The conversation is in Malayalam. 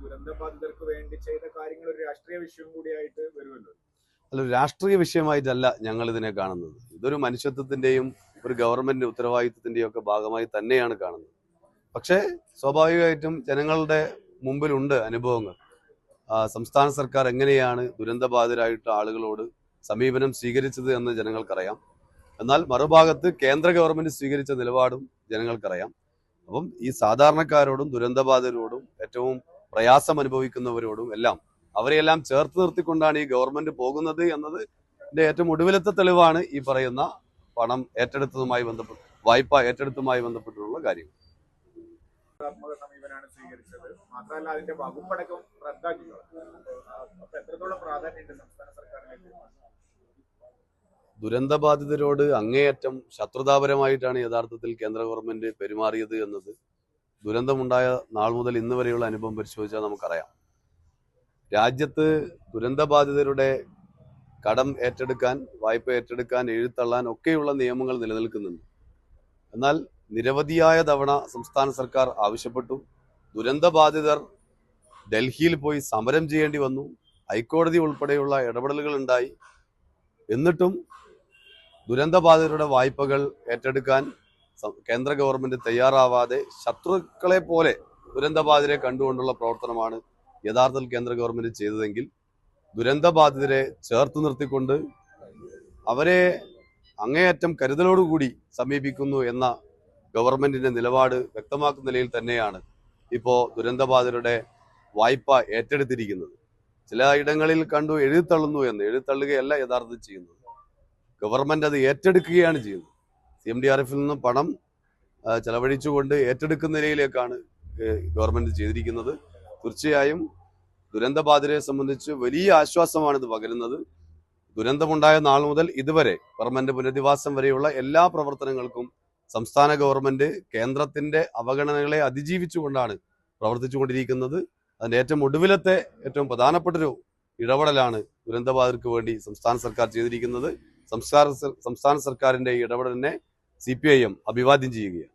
ദുരന്ത ബാധിതർക്ക് വേണ്ടി ചെയ്ത കാര്യങ്ങൾ ഒരു രാഷ്ട്രീയ വിഷയം കൂടിയായിട്ട് വരുമല്ലോ. അല്ല രാഷ്ട്രീയ വിഷയമായിട്ടല്ല ഞങ്ങൾ ഇതിനെ കാണുന്നത്. ഇതൊരു മനുഷ്യത്വത്തിന്റെയും ഒരു ഗവൺമെന്റ് ഉത്തരവാദിത്വത്തിന്റെയും ഒക്കെ ഭാഗമായി തന്നെയാണ് കാണുന്നത്. പക്ഷേ സ്വാഭാവികമായിട്ടും ജനങ്ങളുടെ മുമ്പിലുണ്ട് അനുഭവങ്ങൾ. സംസ്ഥാന സർക്കാർ എങ്ങനെയാണ് ദുരന്തബാധിതരായിട്ട് ആളുകളോട് സമീപനം സ്വീകരിച്ചത് എന്ന് ജനങ്ങൾക്കറിയാം. എന്നാൽ മറുഭാഗത്ത് കേന്ദ്ര ഗവൺമെന്റ് സ്വീകരിച്ച നിലപാടും ജനങ്ങൾക്കറിയാം. അപ്പം ഈ സാധാരണക്കാരോടും ദുരന്തബാധിതരോടും ഏറ്റവും പ്രയാസം അനുഭവിക്കുന്നവരോടും എല്ലാം അവരെയെല്ലാം ചേർത്ത് നിർത്തിക്കൊണ്ടാണ് ഈ ഗവൺമെന്റ് പോകുന്നത് എന്നത് ഏറ്റവും ഒടുവിലത്തെ തെളിവാണ് ഈ പറയുന്ന പണം ഏറ്റെടുത്തതുമായി ബന്ധപ്പെട്ട് വായ്പ ഏറ്റെടുത്തതുമായി ബന്ധപ്പെട്ടുള്ള കാര്യം സമീപനാണ് സ്വീകരിച്ചത്. മാത്രമല്ല അതിന്റെ വകുപ്പടക്കം റദ്ദാക്കി അപ്പൊ എത്രത്തോളം പ്രാധാന്യമുണ്ട് സംസ്ഥാന സർക്കാരിലേക്ക്? ദുരന്തബാധിതരോട് അങ്ങേയറ്റം ശത്രുതാപരമായിട്ടാണ് യഥാർത്ഥത്തിൽ കേന്ദ്ര ഗവൺമെന്റ് പെരുമാറിയത് എന്നത് ദുരന്തമുണ്ടായ നാൾ മുതൽ ഇന്ന് വരെയുള്ള അനുഭവം പരിശോധിച്ചാൽ നമുക്കറിയാം. രാജ്യത്ത് ദുരന്തബാധിതരുടെ കടം ഏറ്റെടുക്കാൻ വായ്പ ഏറ്റെടുക്കാൻ എഴുത്തള്ളാൻ ഒക്കെയുള്ള നിയമങ്ങൾ നിലനിൽക്കുന്നുണ്ട്. എന്നാൽ നിരവധിയായ തവണ സംസ്ഥാന സർക്കാർ ആവശ്യപ്പെട്ടു. ദുരന്തബാധിതർ ഡൽഹിയിൽ പോയി സമരം ചെയ്യേണ്ടി വന്നു. ഹൈക്കോടതി ഉൾപ്പെടെയുള്ള ഇടപെടലുകൾ ഉണ്ടായി. എന്നിട്ടും ദുരന്തബാധിതരുടെ വായ്പകൾ ഏറ്റെടുക്കാൻ കേന്ദ്ര ഗവൺമെന്റ് തയ്യാറാവാതെ ശത്രുക്കളെ പോലെ ദുരന്തബാധിതരെ കണ്ടുകൊണ്ടുള്ള പ്രവർത്തനമാണ് യഥാർത്ഥത്തിൽ കേന്ദ്ര ഗവൺമെന്റ് ചെയ്തതെങ്കിൽ ദുരന്തബാധിതരെ ചേർത്ത് നിർത്തിക്കൊണ്ട് അവരെ അങ്ങേയറ്റം കരുതലോടുകൂടി സമീപിക്കുന്നു എന്ന ഗവൺമെന്റിന്റെ നിലപാട് വ്യക്തമാക്കുന്ന നിലയിൽ തന്നെയാണ് ഇപ്പോൾ ദുരന്തബാധിതരുടെ വായ്പ ഏറ്റെടുത്തിരിക്കുന്നത്. ചില ഇടങ്ങളിൽ കണ്ടു എഴുതിത്തള്ളുന്നു എന്ന് എഴുതിത്തള്ളുകയല്ല യഥാർത്ഥത്തിൽ ചെയ്യുന്നത്. ഗവൺമെന്റ് അത് ഏറ്റെടുക്കുകയാണ് ചെയ്യുന്നത്. എം ഡി ആർ എഫിൽ നിന്നും പണം ചെലവഴിച്ചുകൊണ്ട് ഏറ്റെടുക്കുന്ന നിലയിലേക്കാണ് ഗവൺമെന്റ് ചെയ്തിരിക്കുന്നത്. തീർച്ചയായും ദുരന്തബാധിതരെ സംബന്ധിച്ച് വലിയ ആശ്വാസമാണ് ഇത് പകരുന്നത്. ദുരന്തമുണ്ടായ നാൾ മുതൽ ഇതുവരെ പെർമനന്റ് പുനരധിവാസം വരെയുള്ള എല്ലാ പ്രവർത്തനങ്ങൾക്കും സംസ്ഥാന ഗവൺമെന്റ് കേന്ദ്രത്തിന്റെ അവഗണനകളെ അതിജീവിച്ചുകൊണ്ടാണ് പ്രവർത്തിച്ചുകൊണ്ടിരിക്കുന്നത്. അതിന്റെ ഏറ്റവും ഒടുവിലത്തെ ഏറ്റവും പ്രധാനപ്പെട്ടൊരു ഇടപെടലാണ് ദുരന്തബാധിതർക്ക് വേണ്ടി സംസ്ഥാന സർക്കാർ ചെയ്തിരിക്കുന്നത്. സംസ്ഥാന സംസ്ഥാന സർക്കാരിന്റെ ഈ ഇടപെടലിനെ സി പി ഐ എം അഭിവാദ്യം ചെയ്യുകയാണ്